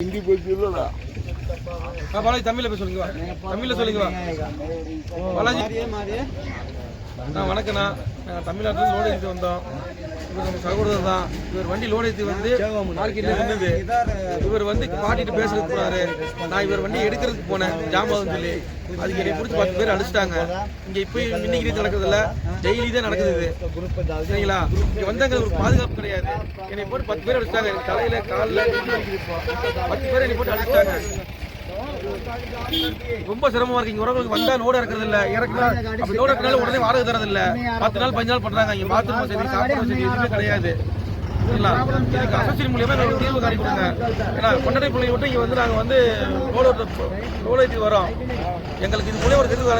ஹிந்தி பேசி இல்லடா. ஆ, பாலாஜி தமிழ்ல போய் சொல்லுங்க வா. தமிழ்ல சொல்லுங்க வா. பாலாஜி. வணக்கண்ணா நாங்கள் தமிழ்நாட்டில் லோடு வந்தோம். இவர் நம்ம சகோதரர் தான். இவர் வண்டி லோடு ஏற்றி வந்து மார்க்கெட்டில் இருந்தது. இவர் வந்து பாட்டிட்டு பேசுறதுக்கு போனாரு. நான் இவர் வண்டி எடுக்கிறதுக்கு போனேன். ஜாமான்னு சொல்லி. அதுக்கு என்னை பிடிச்சி பத்து பேர் அடிச்சிட்டாங்க. இங்கே இப்போ இன்னைக்கு ரீதி நடக்குதுல்ல. டெய்லி தான் நடக்குது சரிங்களா? இங்கே வந்தாங்க ஒரு பாதுகாப்பு கிடையாது. என்னை போட்டு பத்து பேர் அடிச்சிட்டாங்க. எனக்கு தலையில காலில் பத்து பேர் என்னை போட்டு அடிச்சிட்டாங்க. ரொம்ப சிரமமா இருக்கு. இங்க உறவுகளுக்கு வந்தா நோடு இறக்குறது இல்ல. இறக்குனா அப்படி நோடு இறக்குனால உடனே வாடகை தரது இல்ல. பத்து நாள் பஞ்சு நாள் பண்றாங்க. இங்க பாத்ரூம் சரி சாப்பிட சரி எதுவுமே கிடையாது. இதுக்கு அசோசியேஷன் எங்களுக்கு தீர்வு காரி கொடுங்க. ஏன்னா கொண்டடை பிள்ளைய விட்டு இங்க வந்து வந்து நோடு நோடேஜுக்கு எங்களுக்கு இது மூலியம் ஒரு தீர்வு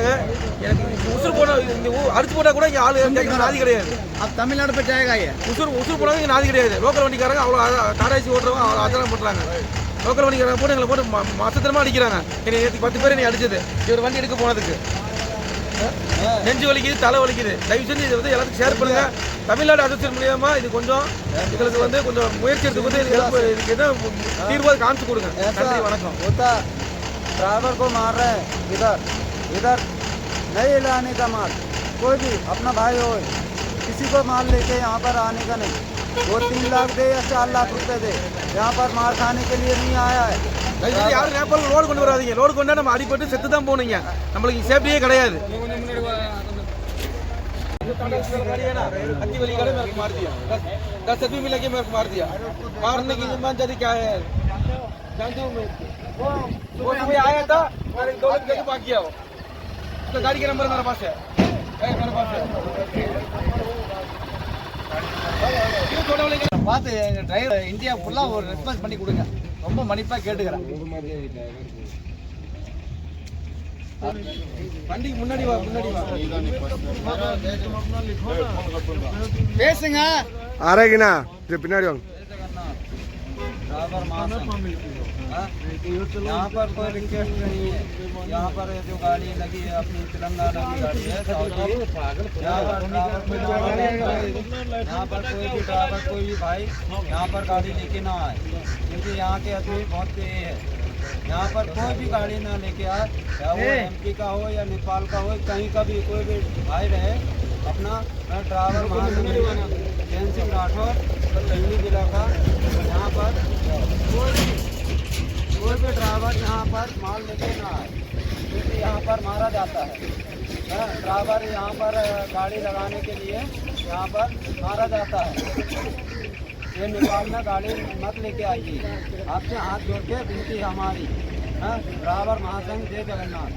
எனக்கு உசுறு போன இந்த அரிச்சு போட்டா கூட இங்க ஆளு நாதி கிடையாது. தமிழ்நாடு போய் ஜெயகாய உசுறு உசுறு போனாங்க நாதி கிடையாது. லோக்கல் வண்டிக்காரங்க அவ்வளோ காராய்ச்சி ஓட்டுறவங்க அவ்வளோ அச்சரம் பண்றாங்க. லோக்கல் வண்டிக்காரங்க போட்டு எங்களை போட்டு ம- மாசத்திரமா அடிக்கிறாங்க என்னை நேற்று பத்து பேர் என்னை அடிச்சது இவர் வண்டி எடுக்க போனதுக்கு நெஞ்சு வலிக்குது தலை வலிக்குது தயவு செஞ்சு இதை வந்து எல்லாத்துக்கும் ஷேர் பண்ணுங்க தமிழ்நாடு அரசு மூலியமா இது கொஞ்சம் எங்களுக்கு வந்து கொஞ்சம் முயற்சி எடுத்து வந்து இதுக்கு help- இதுக்கு என்ன தீர்வாக காமிச்சு கொடுங்க நன்றி வணக்கம் होता ड्राइवर को मार रहे हैं इधर इधर नहीं लाने का माल कोई भी अपना भाई हो किसी को माल लेके यहाँ पर आने का नहीं वो तीन लाख दे या चार लाख रुपए दे यहाँ पर मार खाने के लिए नहीं आया है தயவு செஞ்சு யாரும் நேபாள் லோடு கொண்டு வராதீங்க லோடு கொண்டா நம்ம அடிபட்டு செத்து தான் போனீங்க நம்மளுக்கு சேஃப்டியே கிடையாது हत्ती वाली गाड़ी मेरे को मार दिया दस दस आदमी मिला के मेरे को मार दिया मारने की जिम्मेदारी जाती क्या है जानते हो मैं वो समय आया था मैंने दौलत लेके भाग गया वो तो गाड़ी का नंबर मेरे पास है है, பார்த்து எங்கள் டிரைவர் இந்தியா ஃபுல்லாக ஒரு ரெஸ்பான்ஸ் பண்ணி கொடுங்க. ரொம்ப மன்னிப்பாக கேட்டுக்கிறேன். வண்டிக்கு முன்னாடி வா பேசுங்க. அரேகினா இது பின்னாடி வாங்க. यहाँ पर कोई रिक्वेस्ट नहीं है। यहाँ पर जो गाड़ी लगी है अपनी तेलंगाना की गाड़ी है यहाँ पर कोई यहाँ पर कोई भी ड्राइवर कोई भी भाई यहाँ पर गाड़ी लेके ना आए। क्योंकि यहाँ के आदमी बहुत तेज है। यहाँ पर कोई भी गाड़ी ना लेके आए या वो एमपी का हो या नेपाल का हो कहीं का भी कोई भी भाई रहे अपना ड्राइवर महासन जैन सिंह राठौर कटनी जिला का यहाँ पर कोई भी यहाँ पर माल लेके ना आए क्योंकि यहाँ पर मारा जाता है। हाँ, ड्राइवर यहाँ पर गाड़ी लगाने के लिए यहाँ पर मारा जाता है। ये नेपाल में गाड़ी मत लेके आइए। आपसे हाथ जोड़ के विनती है हमारी। हाँ, ड्राइवर महासंघ जय जगन्नाथ।